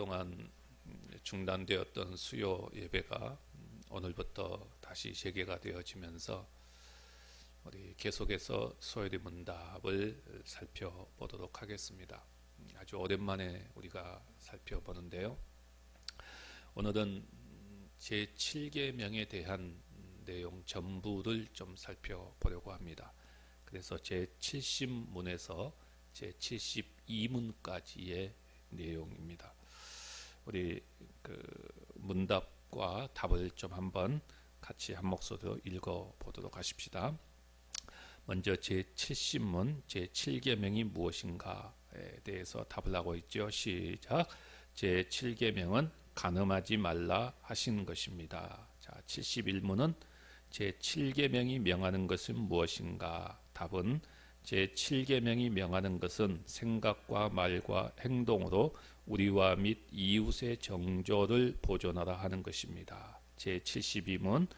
동안 중단되었던 수요 예배가 오늘부터 다시 재개가 되어지면서 우리 계속해서 소요리 문답을 살펴보도록 하겠습니다. 아주 오랜만에 우리가 살펴보는데요. 오늘은 제 7계명에 대한 내용 전부를 좀 살펴보려고 합니다. 그래서 제 70문에서 제 72문까지의 내용입니다. 우리 그 문답과 답을 좀 한번 같이 한 목소리로 읽어 보도록 하십시다. 먼저 제 70문 제 7계명이 무엇인가에 대해서 답을 하고 있죠. 시작. 제 7계명은 간음하지 말라 하신 것입니다. 자, 71문은 제 7계명이 명하는 것은 무엇인가? 답은 제 7계명이 명하는 것은 생각과 말과 행동으로 우리와 및 이웃의 정조를 보존하라 하는 것입니다. 제 72문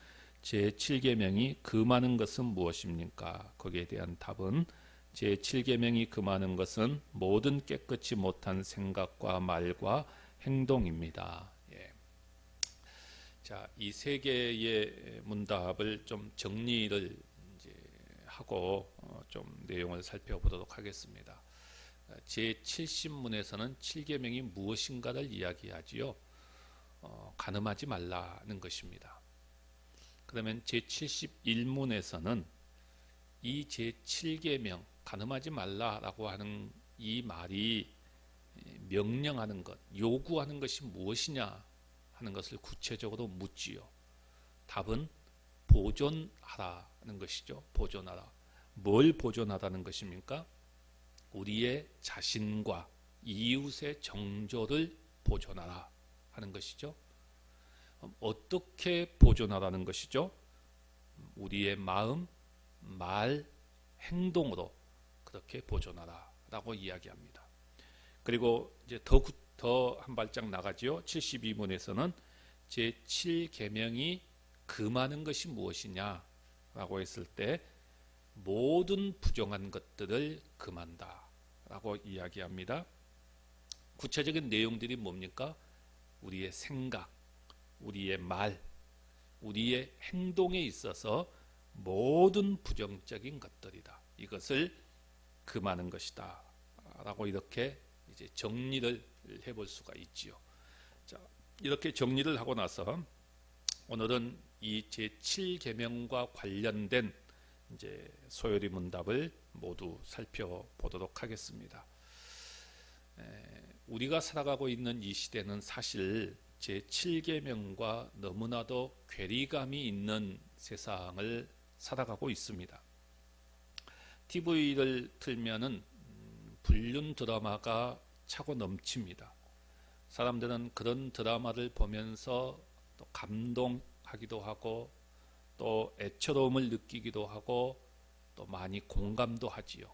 제 7계명이 금하는 것은 무엇입니까? 거기에 대한 답은 제 7계명이 금하는 것은 모든 깨끗이 못한 생각과 말과 행동입니다. 예. 자, 이 세 개의 문답을 좀 정리를 하고 어, 좀 내용을 살펴보도록 하겠습니다. 제 70문에서는 7계명이 무엇인가를 이야기하지요. 어, 가늠하지 말라는 것입니다. 그러면 제 71문에서는 이 제 7계명 가늠하지 말라라고 하는 이 말이 명령하는 것, 요구하는 것이 무엇이냐 하는 것을 구체적으로 묻지요. 답은 보존하라 는 것이죠. 보존하라. 뭘 보존하라는 것입니까? 우리의 자신과 이웃의 정조를 보존하라 하는 것이죠. 어떻게 보존하라는 것이죠? 우리의 마음, 말, 행동으로 그렇게 보존하라라고 이야기합니다. 그리고 이제 더 더 한 발짝 나가지요. 72문에서는 제 7계명이 금하는 것이 무엇이냐 라고 했을 때 모든 부정한 것들을 금한다 라고 이야기합니다. 구체적인 내용들이 뭡니까? 우리의 생각, 우리의 말, 우리의 행동에 있어서 모든 부정적인 것들이다. 이것을 금하는 것이다. 라고 이렇게 이제 정리를 해볼 수가 있지요. 자, 이렇게 정리를 하고 나서 오늘은 이 제7계명과 관련된 이제 소요리 문답을 모두 살펴보도록 하겠습니다. 에, 우리가 살아가고 있는 이 시대는 사실 제 7계명과 너무나도 괴리감이 있는 세상을 살아가고 있습니다. TV를 틀면은 불륜 드라마가 차고 넘칩니다. 사람들은 그런 드라마를 보면서 또 감동 하기도 하고 또 애처로움을 느끼기도 하고 또 많이 공감도 하지요.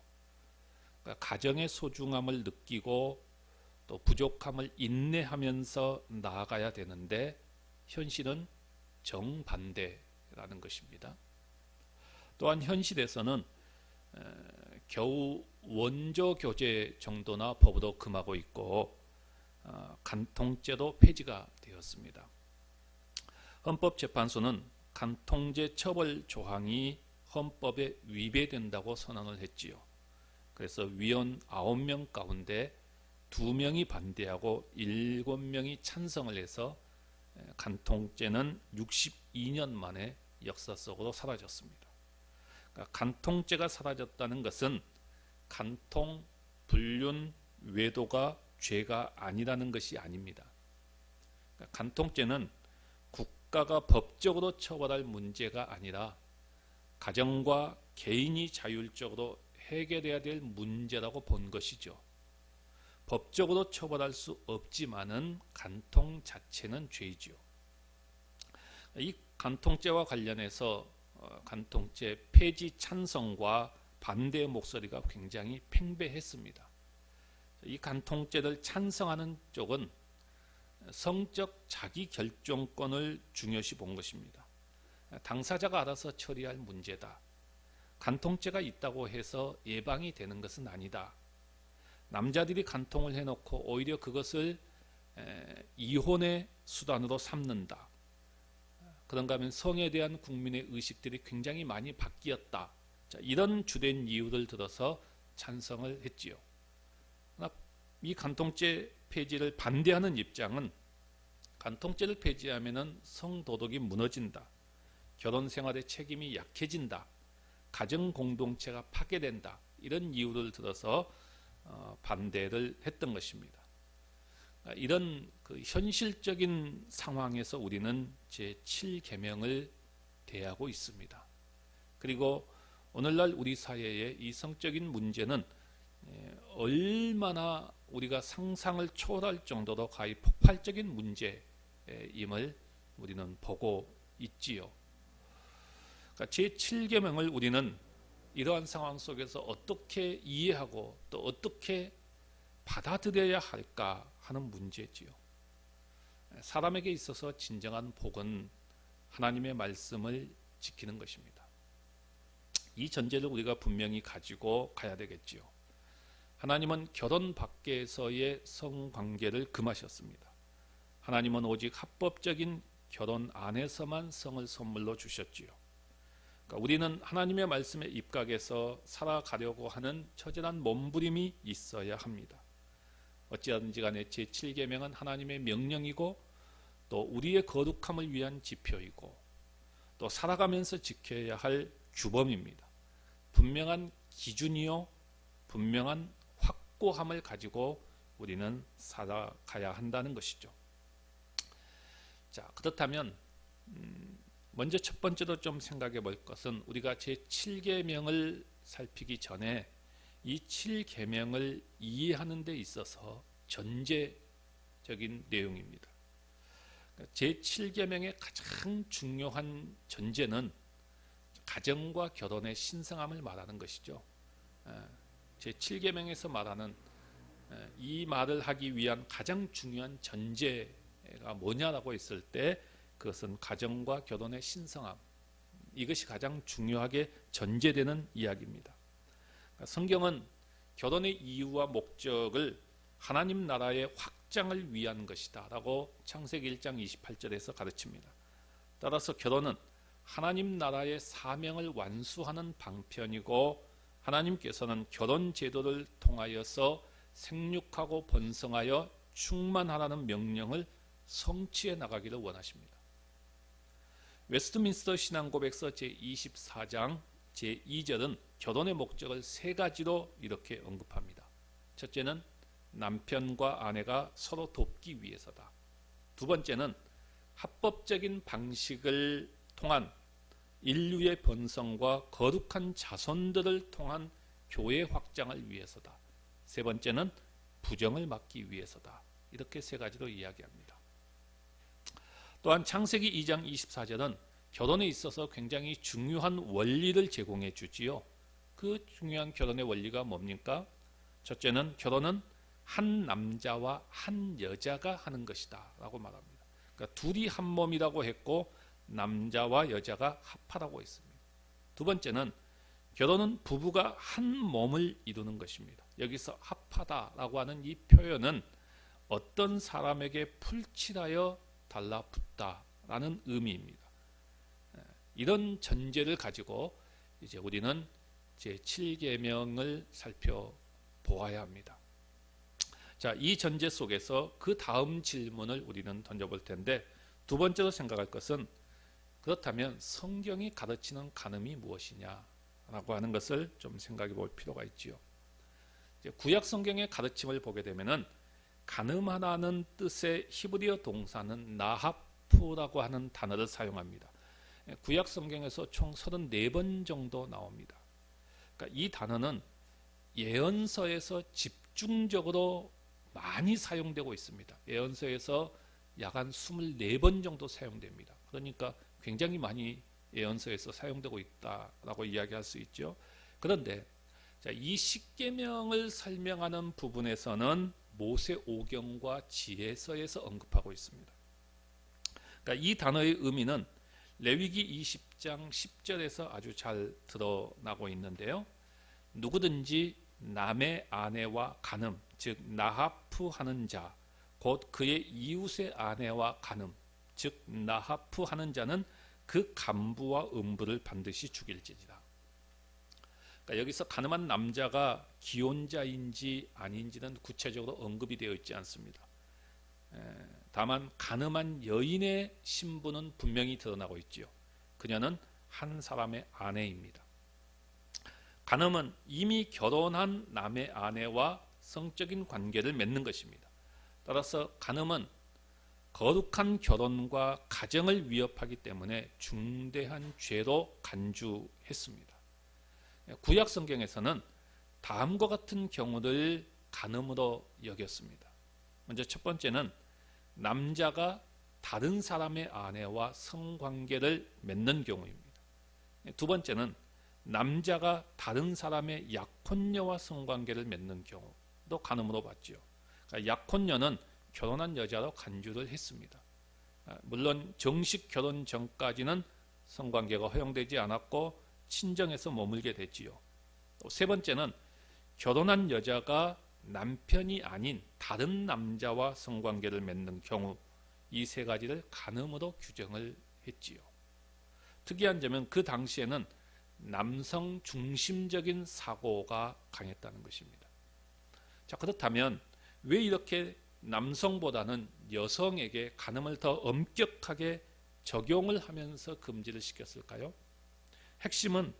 그러니까 가정의 소중함을 느끼고 또 부족함을 인내하면서 나아가야 되는데 현실은 정반대라는 것입니다. 또한 현실에서는 겨우 원조 교제 정도나 법으로 금하고 있고 어, 간통죄도 폐지가 되었습니다. 헌법재판소는 간통죄 처벌 조항이 헌법에 위배된다고 선언을 했지요. 그래서 위원 9명 가운데 2명이 반대하고 7명이 찬성을 해서 간통죄는 62년 만에 역사 속으로 사라졌습니다. 그러니까 간통죄가 사라졌다는 것은 간통, 불륜, 외도가 죄가 아니라는 것이 아닙니다. 그러니까 간통죄는 국가가 법적으로 처벌할 문제가 아니라 가정과 개인이 자율적으로 해결해야 될 문제라고 본 것이죠. 법적으로 처벌할 수 없지만은 간통 자체는 죄이지요. 이 간통죄와 관련해서 어, 간통죄 폐지 찬성과 반대의 목소리가 굉장히 팽배했습니다. 이 간통죄를 찬성하는 쪽은 성적 자기 결정권을 중요시 본 것입니다. 당사자가 알아서 처리할 문제다. 간통죄가 있다고 해서 예방이 되는 것은 아니다. 남자들이 간통을 해놓고 오히려 그것을 에, 이혼의 수단으로 삼는다. 그런가 하면 성에 대한 국민의 의식들이 굉장히 많이 바뀌었다. 자, 이런 주된 이유를 들어서 찬성을 했지요. 이 간통죄 폐지를 반대하는 입장은 간통죄를 폐지하면은 성도덕이 무너진다. 결혼 생활의 책임이 약해진다. 가정 공동체가 파괴된다. 이런 이유를 들어서 어, 반대를 했던 것입니다. 아, 이런 그 현실적인 상황에서 우리는 제 7계명을 대하고 있습니다. 그리고 오늘날 우리 사회의 이 성적인 문제는 예, 얼마나 우리가 상상을 초월할 정도로 가히 폭발적인 문제임을 우리는 보고 있지요. 그러니까 제 7계명을 우리는 이러한 상황 속에서 어떻게 이해하고 또 어떻게 받아들여야 할까 하는 문제지요. 사람에게 있어서 진정한 복은 하나님의 말씀을 지키는 것입니다. 이 전제를 우리가 분명히 가지고 가야 되겠지요. 하나님은 결혼 밖에서의 성관계를 금하셨습니다. 하나님은 오직 합법적인 결혼 안에서만 성을 선물로 주셨지요. 그러니까 우리는 하나님의 말씀에 입각해서 살아가려고 하는 처절한 몸부림이 있어야 합니다. 어찌하든지 간에 제7계명은 하나님의 명령이고 또 우리의 거룩함을 위한 지표이고 또 살아가면서 지켜야 할 규범입니다. 분명한 기준이요 분명한 확고함을 가지고 우리는 살아가야 한다는 것이죠. 자 그렇다면 음, 먼저 첫 번째로 좀 생각해 볼 것은 우리가 제 7계명을 살피기 전에 이 7계명을 이해하는 데 있어서 전제적인 내용입니다. 그러니까 제 7계명의 가장 중요한 전제는 가정과 결혼의 신성함을 말하는 것이죠. 제 7계명에서 말하는 이 말을 하기 위한 가장 중요한 전제가 뭐냐라고 했을 때 그것은 가정과 결혼의 신성함 이것이 가장 중요하게 전제되는 이야기입니다. 그러니까 성경은 결혼의 이유와 목적을 하나님 나라의 확장을 위한 것이다라고 창세기 1장 28절에서 가르칩니다. 따라서 결혼은 하나님 나라의 사명을 완수하는 방편이고 하나님께서는 결혼 제도를 통하여서 생육하고 번성하여 충만하라는 명령을 성취해 나가기를 원하십니다. 웨스트민스터 신앙고백서 제24장 제2절은 결혼의 목적을 세 가지로 이렇게 언급합니다. 첫째는 남편과 아내가 서로 돕기 위해서다. 두 번째는 합법적인 방식을 통한 인류의 번성과 거룩한 자손들을 통한 교회 확장을 위해서다. 세 번째는 부정을 막기 위해서다. 이렇게 세 가지로 이야기합니다. 또한 창세기 2장 24절은 결혼에 있어서 굉장히 중요한 원리를 제공해 주지요. 그 중요한 결혼의 원리가 뭡니까? 첫째는 결혼은 한 남자와 한 여자가 하는 것이다 라고 말합니다. 그러니까 둘이 한 몸이라고 했고 남자와 여자가 합하라고 했습니다. 두 번째는 결혼은 부부가 한 몸을 이루는 것입니다. 여기서 합하다라고 하는 이 표현은 어떤 사람에게 풀칠하여 달라붙다라는 의미입니다. 이런 전제를 가지고 이제 우리는 제 7계명을 살펴보아야 합니다. 자, 이 전제 속에서 그 다음 질문을 우리는 던져볼 텐데 두 번째로 생각할 것은 그렇다면 성경이 가르치는 간음이 무엇이냐라고 하는 것을 좀 생각해 볼 필요가 있지요. 구약 성경의 가르침을 보게 되면은 간음하다는 뜻의 히브리어 동사는 나하프라고 하는 단어를 사용합니다. 구약 성경에서 총 34번 정도 나옵니다. 그러니까 이 단어는 예언서에서 집중적으로 많이 사용되고 있습니다. 예언서에서 약 한 24번 정도 사용됩니다. 그러니까 굉장히 많이 예언서에서 사용되고 있다라고 이야기할 수 있죠. 그런데 자, 이 십계명을 설명하는 부분에서는 모세 오경과 지혜서에서 언급하고 있습니다. 그러니까 이 단어의 의미는 레위기 20장 10절에서 아주 잘 드러나고 있는데요. 누구든지 남의 아내와 간음 즉 나하프 하는 자 곧 그의 이웃의 아내와 간음 즉 나하프 하는 자는 그 간부와 음부를 반드시 죽일지니라. 그러니까 여기서 가늠한 남자가 기혼자인지 아닌지는 구체적으로 언급이 되어 있지 않습니다. 에, 다만 가늠한 여인의 신분은 분명히 드러나고 있지요. 그녀는 한 사람의 아내입니다. 간음은 이미 결혼한 남의 아내와 성적인 관계를 맺는 것입니다. 따라서 간음은 거룩한 결혼과 가정을 위협하기 때문에 중대한 죄로 간주했습니다. 구약 성경에서는 다음과 같은 경우를 간음으로 여겼습니다. 먼저 첫 번째는 남자가 다른 사람의 아내와 성관계를 맺는 경우입니다. 두 번째는 남자가 다른 사람의 약혼녀와 성관계를 맺는 경우도 간음으로 봤지요. 그러니까 약혼녀는 결혼한 여자로 간주를 했습니다. 아, 물론 정식 결혼 전까지는 성관계가 허용되지 않았고 친정에서 머물게 됐지요. 또 세 번째는 결혼한 여자가 남편이 아닌 다른 남자와 성관계를 맺는 경우 이 세 가지를 간음으로 규정을 했지요. 특이한 점은 그 당시에는 남성 중심적인 사고가 강했다는 것입니다. 자, 그렇다면 왜 이렇게 남성보다는 여성에게 간음을 더 엄격하게 적용을 하면서 금지를 시켰을까요? 핵심은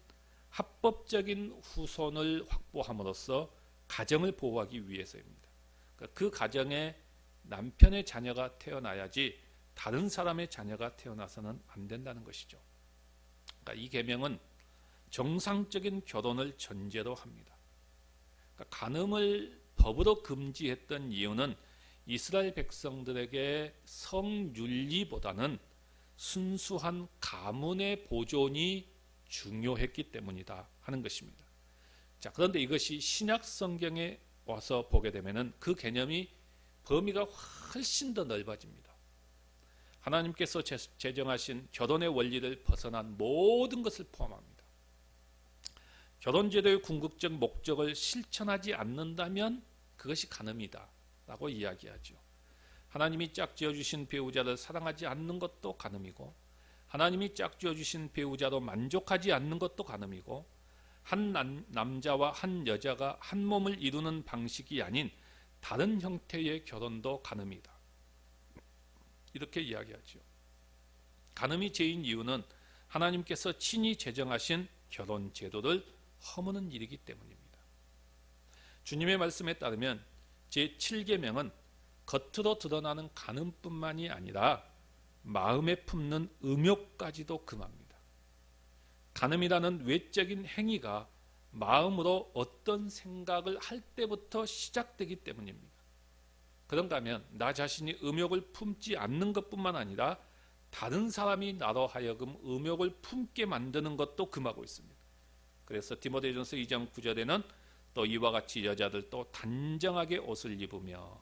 합법적인 후손을 확보함으로써 가정을 보호하기 위해서입니다. 그러니까 그 가정에 남편의 자녀가 태어나야지 다른 사람의 자녀가 태어나서는 안 된다는 것이죠. 그러니까 이 계명은 정상적인 결혼을 전제로 합니다. 그러니까 간음을 법으로 금지했던 이유는 이스라엘 백성들에게 성윤리보다는 순수한 가문의 보존이 중요했기 때문이다 하는 것입니다. 자, 그런데 이것이 신약 성경에 와서 보게 되면은 그 개념이 범위가 훨씬 더 넓어집니다. 하나님께서 제정하신 결혼의 원리를 벗어난 모든 것을 포함합니다. 결혼 제도의 궁극적 목적을 실천하지 않는다면 그것이 간음이다. 라고 이야기하죠. 하나님이 짝지어 주신 배우자를 사랑하지 않는 것도 간음이고 하나님이 짝지어 주신 배우자로 만족하지 않는 것도 간음이고 한 남, 남자와 한 여자가 한 몸을 이루는 방식이 아닌 다른 형태의 결혼도 간음이다. 이렇게 이야기하죠. 간음이 죄인 이유는 하나님께서 친히 제정하신 결혼 제도를 허무는 일이기 때문입니다. 주님의 말씀에 따르면 제7계명은 겉으로 드러나는 간음뿐만이 아니라 마음에 품는 음욕까지도 금합니다. 간음이라는 외적인 행위가 마음으로 어떤 생각을 할 때부터 시작되기 때문입니다. 그런가 하면 나 자신이 음욕을 품지 않는 것뿐만 아니라 다른 사람이 나로 하여금 음욕을 품게 만드는 것도 금하고 있습니다. 그래서 디모데전서 2장 9절에는 또 이와 같이 여자들도 단정하게 옷을 입으며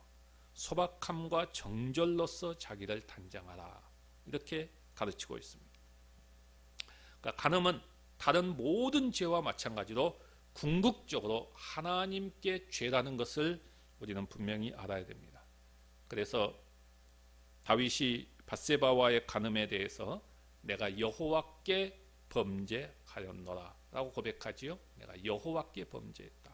소박함과 정절로서 자기를 단장하라 이렇게 가르치고 있습니다. 그러니까 간음은 다른 모든 죄와 마찬가지로 궁극적으로 하나님께 죄라는 것을 우리는 분명히 알아야 됩니다. 그래서 다윗이 바세바와의 간음에 대해서 내가 여호와께 범죄하였노라라고 고백하지요. 내가 여호와께 범죄했다.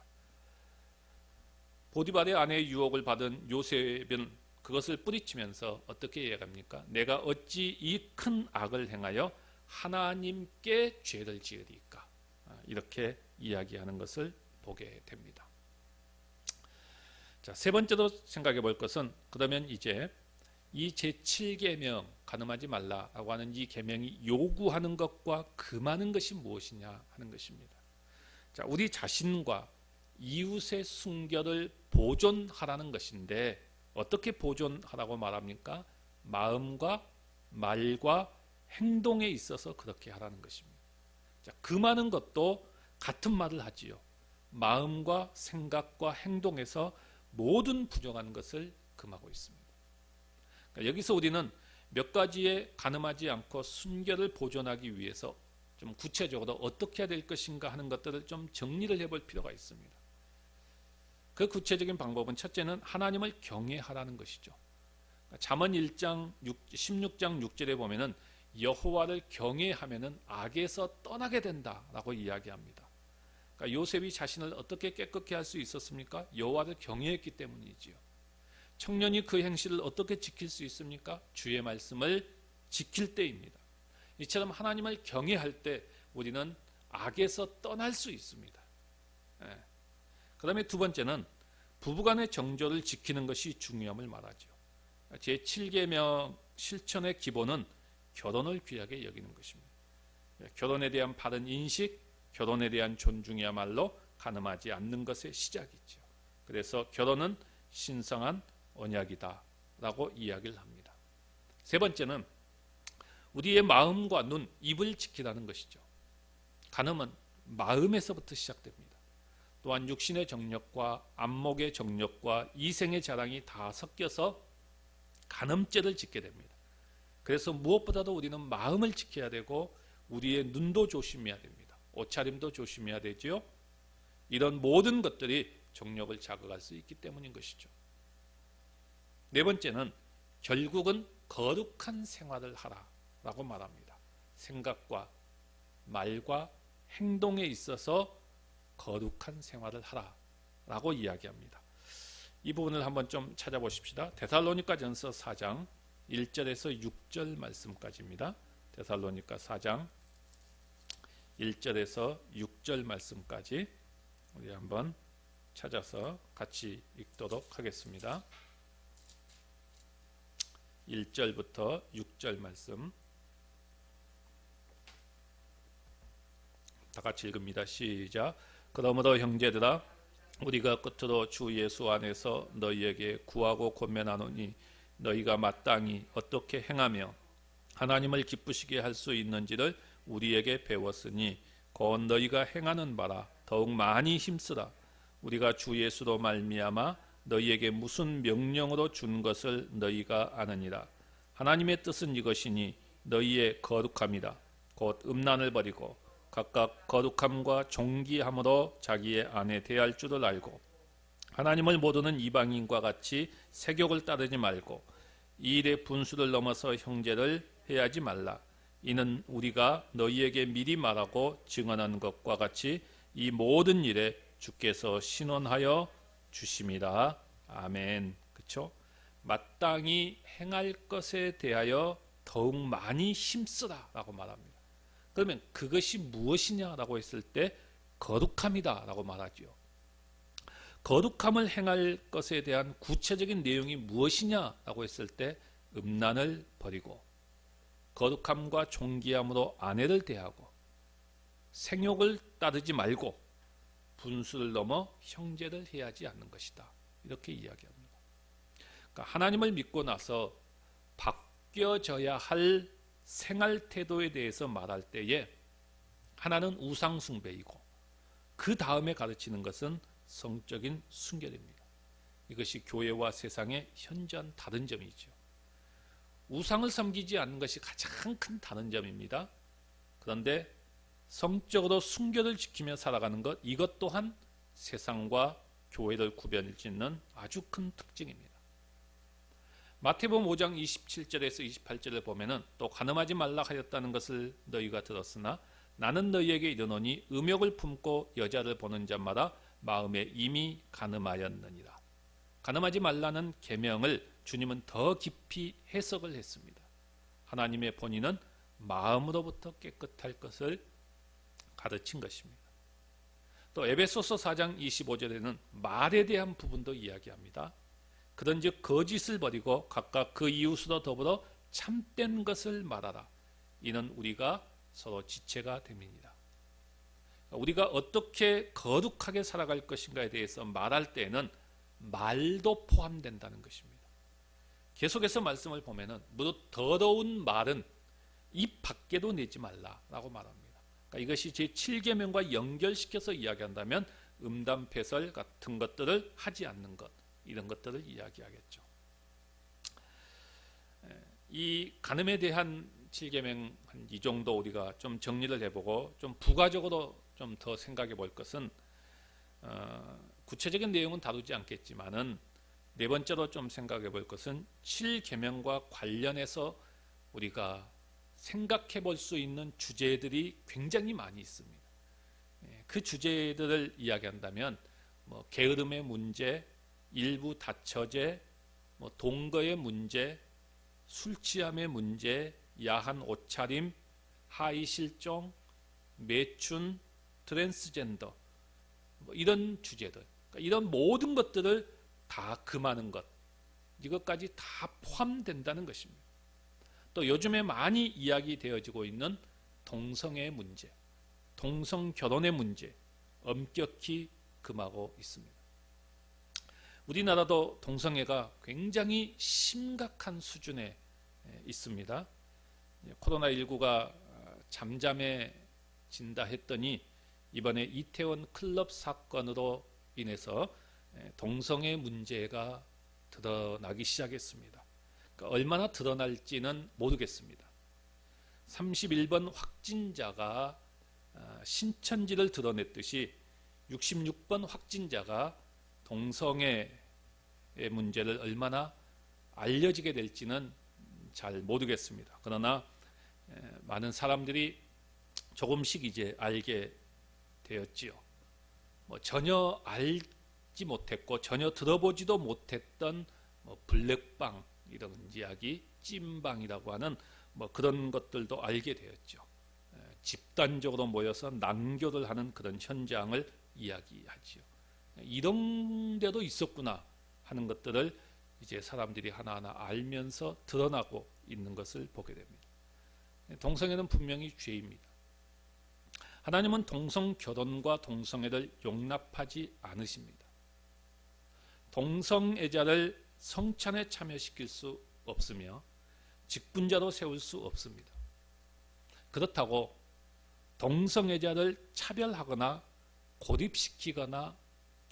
보디발의 아내의 유혹을 받은 요셉은 그것을 뿌리치면서 어떻게 이야기합니까? 내가 어찌 이 큰 악을 행하여 하나님께 죄를 지으리까? 아, 이렇게 이야기하는 것을 보게 됩니다. 자, 세 번째로 생각해 볼 것은 그러면 이제 이 제7계명 가늠하지 말라라고 하는 이 계명이 요구하는 것과 금하는 것이 무엇이냐 하는 것입니다. 자, 우리 자신과 이웃의 순결을 보존하라는 것인데 어떻게 보존하라고 말합니까? 마음과 말과 행동에 있어서 그렇게 하라는 것입니다. 자, 그 많은 것도 같은 말을 하지요. 마음과 생각과 행동에서 모든 부정한 것을 금하고 있습니다. 그러니까 여기서 우리는 몇 가지에 가늠하지 않고 순결을 보존하기 위해서 좀 구체적으로 어떻게 해야 될 것인가 하는 것들을 좀 정리를 해볼 필요가 있습니다. 그 구체적인 방법은 첫째는 하나님을 경외하라는 것이죠. 잠언 1장 6, 16장 6절에 보면은 여호와를 경외하면은 악에서 떠나게 된다라고 이야기합니다. 그러니까 요셉이 자신을 어떻게 깨끗게 할 수 있었습니까? 여호와를 경외했기 때문이지요. 청년이 그 행실을 어떻게 지킬 수 있습니까? 주의 말씀을 지킬 때입니다. 이처럼 하나님을 경외할 때 우리는 악에서 떠날 수 있습니다. 예. 그 다음에 두 번째는 부부간의 정조를 지키는 것이 중요함을 말하죠. 제 7계명 실천의 기본은 결혼을 귀하게 여기는 것입니다. 결혼에 대한 바른 인식, 결혼에 대한 존중이야말로 가늠하지 않는 것의 시작이죠. 그래서 결혼은 신성한 언약이다 라고 이야기를 합니다. 세 번째는 우리의 마음과 눈, 입을 지키라는 것이죠. 간음은 마음에서부터 시작됩니다. 또한 육신의 정력과 안목의 정력과 이생의 자랑이 다 섞여서 간음죄를 짓게 됩니다. 그래서 무엇보다도 우리는 마음을 지켜야 되고 우리의 눈도 조심해야 됩니다. 옷차림도 조심해야 되지요. 이런 모든 것들이 정력을 자극할 수 있기 때문인 것이죠. 네 번째는 결국은 거룩한 생활을 하라라고 말합니다. 생각과 말과 행동에 있어서 거룩한 생활을 하라 라고 이야기합니다. 이 부분을 한번 좀 찾아보십시다. 데살로니가 전서 4장 1절에서 6절 말씀까지입니다. 데살로니가 4장 1절에서 6절 말씀까지 우리 한번 찾아서 같이 읽도록 하겠습니다. 1절부터 6절 말씀 다 같이 읽습니다. 시작. 그러므로 형제들아 우리가 끝으로 주 예수 안에서 너희에게 구하고 권면하노니 너희가 마땅히 어떻게 행하며 하나님을 기쁘시게 할 수 있는지를 우리에게 배웠으니 곧 너희가 행하는 바라. 더욱 많이 힘쓰라. 우리가 주 예수로 말미암아 너희에게 무슨 명령으로 준 것을 너희가 아느니라. 하나님의 뜻은 이것이니 너희의 거룩함이다 곧 음란을 버리고 각각 거룩함과 존귀함으로 자기의 아내 대할 줄을 알고 하나님을 모르는 이방인과 같이 세욕을 따르지 말고 이 일의 분수를 넘어서 형제를 해하지 말라. 이는 우리가 너희에게 미리 말하고 증언한 것과 같이 이 모든 일에 주께서 신원하여 주심이라. 아멘. 그렇죠? 마땅히 행할 것에 대하여 더욱 많이 힘쓰라라고 말합니다. 그러면 그것이 무엇이냐라고 했을 때 거룩함이다라고 말하지요. 거룩함을 행할 것에 대한 구체적인 내용이 무엇이냐라고 했을 때 음란을 버리고 거룩함과 존귀함으로 아내를 대하고 생욕을 따르지 말고 분수를 넘어 형제를 해하지 않는 것이다. 이렇게 이야기합니다. 그러니까 하나님을 믿고 나서 바뀌어져야 할 생활 태도에 대해서 말할 때에 하나는 우상 숭배이고 그 다음에 가르치는 것은 성적인 순결입니다. 이것이 교회와 세상의 현저한 다른 점이죠. 우상을 섬기지 않는 것이 가장 큰 다른 점입니다. 그런데 성적으로 순결을 지키며 살아가는 것 이것 또한 세상과 교회를 구별 짓는 아주 큰 특징입니다. 마태복음 5장 27절에서 28절을 보면은 또 가늠하지 말라 하였다는 것을 너희가 들었으나 나는 너희에게 이르노니 음욕을 품고 여자를 보는 자마다 마음에 이미 가늠하였느니라. 가늠하지 말라는 계명을 주님은 더 깊이 해석을 했습니다. 하나님의 본인은 마음으로부터 깨끗할 것을 가르친 것입니다. 또 에베소서 4장 25절에는 말에 대한 부분도 이야기합니다. 그런즉 거짓을 버리고 각각 그 이웃으로 더불어 참된 것을 말하라. 이는 우리가 서로 지체가 됨이니라. 우리가 어떻게 거룩하게 살아갈 것인가에 대해서 말할 때에는 말도 포함된다는 것입니다. 계속해서 말씀을 보면은 무릇 더러운 말은 입 밖에도 내지 말라라고 말합니다. 그러니까 이것이 제 7계명과 연결시켜서 이야기한다면 음담 패설 같은 것들을 하지 않는 것. 이런 것들을 이야기하겠죠. 이 간음에 대한 7계명 이 정도 우리가 좀 정리를 해보고 좀 부가적으로 좀 더 생각해 볼 것은 어, 구체적인 내용은 다루지 않겠지만은 네 번째로 좀 생각해 볼 것은 7계명과 관련해서 우리가 생각해 볼 수 있는 주제들이 굉장히 많이 있습니다. 예, 그 주제들을 이야기한다면 뭐 게으름의 문제, 일부 다처제, 뭐 동거의 문제, 술 취함의 문제, 야한 옷차림, 하이 실종, 매춘, 트랜스젠더 뭐 이런 주제들, 그러니까 이런 모든 것들을 다 금하는 것 이것까지 다 포함된다는 것입니다. 또 요즘에 많이 이야기되어지고 있는 동성애 문제, 동성 결혼의 문제 엄격히 금하고 있습니다. 우리나라도 동성애가 굉장히 심각한 수준에 있습니다. 코로나19가 잠잠해진다 했더니 이번에 이태원 클럽 사건으로 인해서 동성애 문제가 드러나기 시작했습니다. 그러니까 얼마나 드러날지는 모르겠습니다. 31번 확진자가 신천지를 드러냈듯이 66번 확진자가 동성애의 문제를 얼마나 알려지게 될지는 잘 모르겠습니다. 그러나 많은 사람들이 조금씩 이제 알게 되었지요. 뭐 전혀 알지 못했고 전혀 들어보지도 못했던 뭐 블랙방 이런 이야기, 찐방이라고 하는 뭐 그런 것들도 알게 되었죠. 집단적으로 모여서 난교를 하는 그런 현장을 이야기하지요. 이런 데도 있었구나 하는 것들을 이제 사람들이 하나하나 알면서 드러나고 있는 것을 보게 됩니다. 동성애는 분명히 죄입니다. 하나님은 동성 결혼과 동성애를 용납하지 않으십니다. 동성애자를 성찬에 참여시킬 수 없으며 직분자로 세울 수 없습니다. 그렇다고 동성애자를 차별하거나 고립시키거나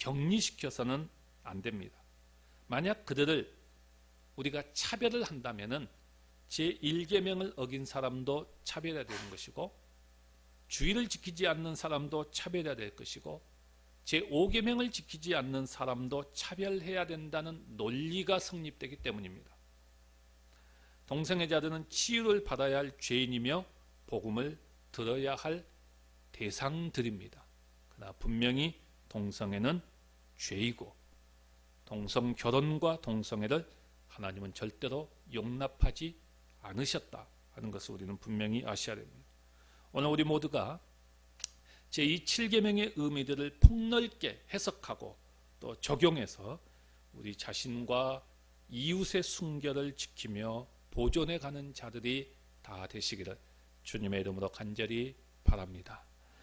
격리시켜서는 안 됩니다. 만약 그들을 우리가 차별을 한다면은 제1계명을 어긴 사람도 차별해야 되는 것이고 주의를 지키지 않는 사람도 차별해야 될 것이고 제5계명을 지키지 않는 사람도 차별해야 된다는 논리가 성립되기 때문입니다. 동성애자들은 치유를 받아야 할 죄인이며 복음을 들어야 할 대상들입니다. 그러나 분명히 동성애는 죄이고 동성 결혼과 동성애를 하나님은 절대로 용납하지 않으셨다 하는 것을 우리는 분명히 아셔야 됩니다. 오늘 우리 모두가 제2 7계명의 의미들을 폭넓게 해석하고 또 적용해서 우리 자신과 이웃의 순결을 지키며 보존해 가는 자들이 다 되시기를 주님의 이름으로 간절히 바랍니다.